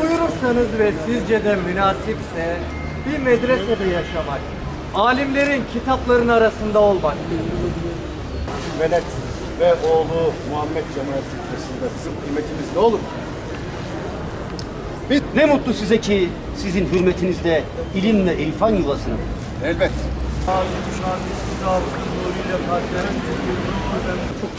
buyurursanız ve sizce de münasipse bir medresede yaşamak, alimlerin kitapların arasında olmak. Melek ve oğlu Muhammed Cemal Türkmesi'nde bizim kıymetimiz ne olur? Ne mutlu size ki sizin hürmetinizde ilimle irfan yuvasını. Elbet. Çok